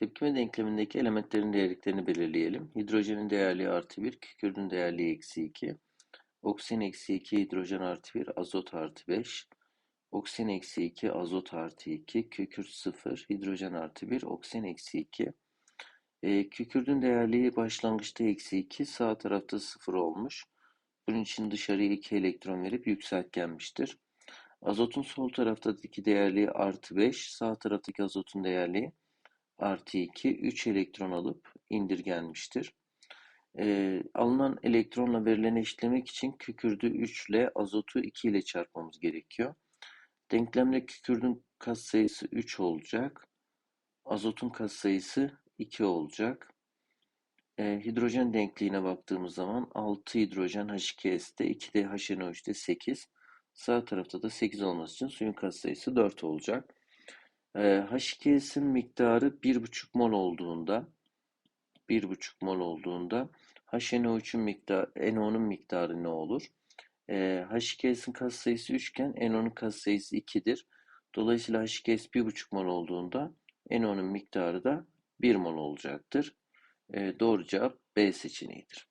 Tepkime denklemindeki elementlerin değerliklerini belirleyelim. Hidrojenin değerliği artı 1, kükürdün değerliği eksi 2. Oksijen eksi 2, hidrojen artı 1, azot artı 5. Oksijen eksi 2, azot artı 2, kükürt 0, hidrojen artı 1, oksijen eksi 2. E, kükürdün değerliği başlangıçta eksi 2, sağ tarafta 0 olmuş. Bunun için dışarıya 2 elektron verip yükseltgenmiştir. Azotun sol taraftaki değerliği artı 5, sağ taraftaki azotun değerliği artı 2, 3 elektron alıp indirgenmiştir. E, alınan elektronla verilen eşitlemek için kükürdü 3 ile azotu 2 ile çarpmamız gerekiyor. Denklemde kükürdün katsayısı 3 olacak. Azotun katsayısı 2 olacak. E, hidrojen denkliğine baktığımız zaman 6 hidrojen H2S'te 2 de HNO3'te 8. Sağ tarafta da 8 olması için suyun katsayısı 4 olacak. E, H2S'in miktarı 1,5 mol olduğunda 1,5 mol olduğunda HNO3'ün miktarı, NO'nun miktarı ne olur? E, H2S'in katsayısı 3 iken NO'nun katsayısı 2'dir. Dolayısıyla H2S 1,5 mol olduğunda NO'nun miktarı da 1 mol olacaktır. E, doğru cevap B seçeneğidir.